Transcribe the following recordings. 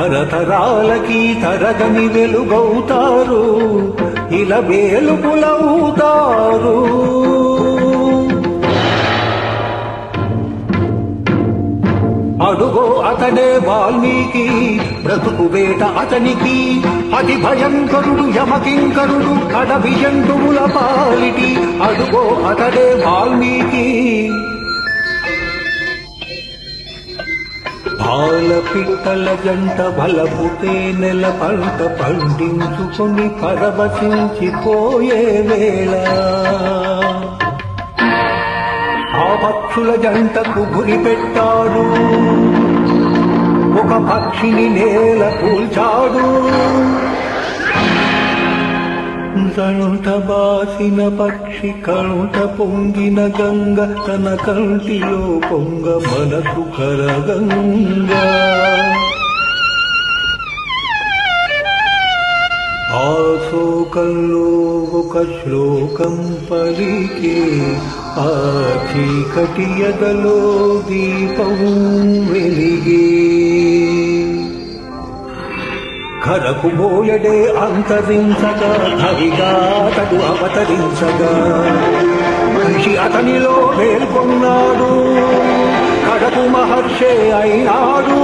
తరతరాలకి తరగని వెలుగవుతారు ఇలా వేలుపులవుతారు. అడుగో అతడే వాల్మీకి బ్రతుకు వేట అతనికి అతి భయంకరుడు యమకింకరుడు కడవి జంతువుల పాలిటి. అడుగో అతడే వాల్మీకి పాల పిట్టల జంట బలపుతే నెల పంట పండించుకొని పరవశించిపోయే వేళ. ఆ పక్షుల జంటకు గురి పెట్టాడు. ఒక పక్షిని నేల కూల్చాడు. णुठ वासिन पक्षि कणुठ पोङ्गिन गङ्गतन कंसि लोकङ्गल सुखर गङ्गोक लोकश्लोकम् परि गे अथि कटियद लोदीपु विलिगे। ధరకు బోయడే అంతరించగా కవిగా తడు అవతరించగా. మనిషి అతనిలో మేల్కొన్నాడు కడకు మహర్షే అయినాడు.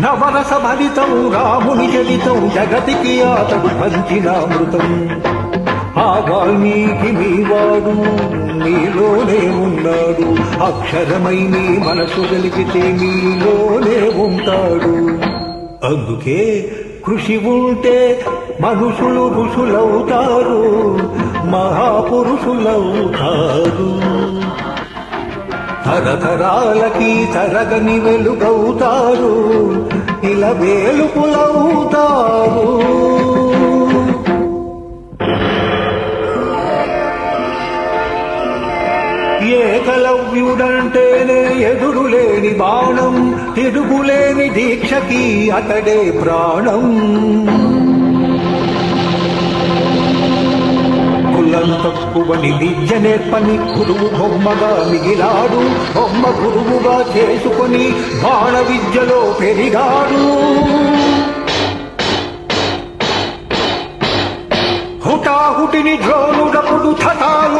నవరస భరితం రాముని చరితం జగతికి అతడు పంచినామృతం ఆ వాల్మీకి మీవాడు మీలోనే ఉన్నాడు. అక్షరమై నీ మనసు కలిగితే మీలోనే ఉంటాడు. అందుకే కృషి ఉంటే మనుషులు ఋషులవుతారు మహాపురుషులవుతారు. తరతరాలకి తరగని వెలుగవుతారు ఇలా వేలుపులవుతారు. ఏకలవ్యుడంటేనే ఎదురులేని బాణం తిరుగులేని దీక్షకి అతడే ప్రాణం. కులం తక్కువని విద్య నేర్పని గురువు బొమ్మగా మిగిలాడు బొమ్మ గురువుగా చేసుకొని బాణ విద్యలో పెరిగాడు.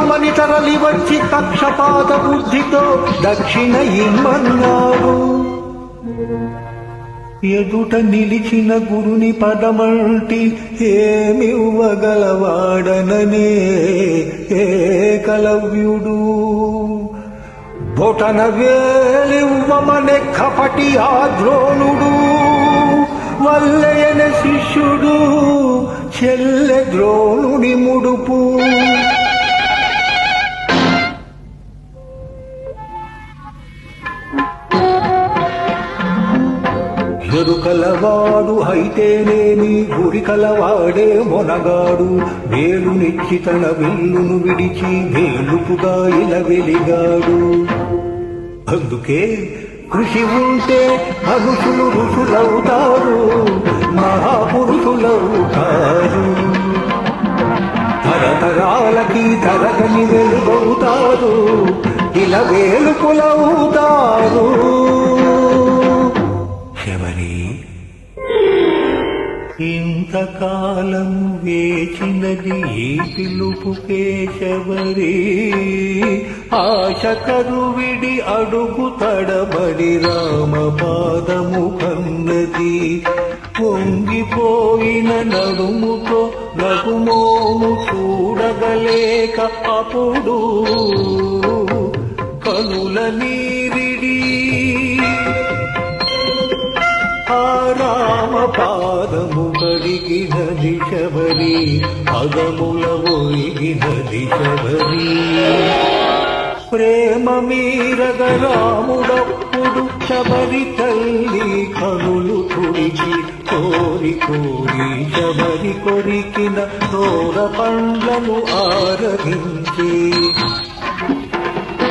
థటాలు తరలి వచ్చి పక్షపాత బుద్ధితో దక్షిణ ఇమ్మన్నాడు ఎదుట నిలిచిన గురుని పదమంటి ఏమివ్వగలవాడననే ఏకలవ్యుడు బొటన వేలివ్వమనే కపటి ఆ ద్రోణుడు వల్లయన శిష్యుడు చెల్లె ద్రోణుడి ముడుపు. ఎరుకలవాడు అయితేనేమి గురి కలవాడే మొనగాడు. వేలునిచ్చి తన వెల్లును విడిచి వేలుపుగా ఇలా వెలిగాడు. అందుకే కృషి ఉంటే మనుషులు ఋషులవుతారు మహాపురుషులవుతారు. తరతరాలకి తరగని వెలుగవుతారు ఇలా వేలుపులవుతారు. ఇంతకాలం వేచినది ఈ పిలుపు కేశవరి? ఆశ కరువిడి అడుగు తడబడి రామ పాదము కన్నది. పొంగిపోయిన నడుముతో నగుమోము చూడగలేక అప్పుడు కనుల నీరిడీ పాదము కడిగినది శబరి అగముల ఒరిగినది శబరి. ప్రేమ మీరగ రాముడప్పు శబరి తల్లి కనులు కుడిచి కోరి కోరి శబరి కొరికిన తోర పండ్లను ఆరగించి.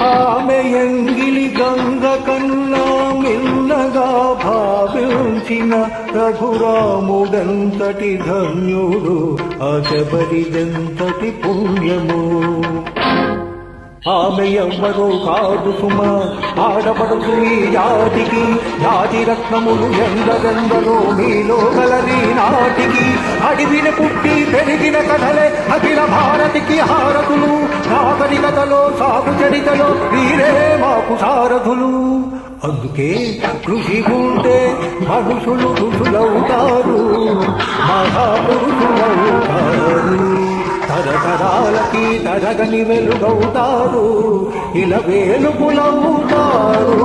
ఆమె ఎంగిలి గంగ కన్నా మిన్నగా భావి భావించిన రఘురాముడంతటి ధన్యుడు ఆ పుణ్యము. ఆమె ఎవ్వరో కాదు సుమా. ఆడపడుతు ఈ జాతికి జాతి రత్నములు ఎందరెందరో మీలో గలరి నాటికి. అడివిన పుట్టి పెరిగిన కథలే అఖిల భారతికి హారతులు. నాగరికతలో సాగు చరితలో వీరే మాకు సారథులు. అందుకే కృషి ఉంటే మనుషులు ఋషులవుతారు. మహాపురుషులవుతారు తరతరాలకి తరగని వెలుగవుతారు ఇలా వేలుపులవుతారు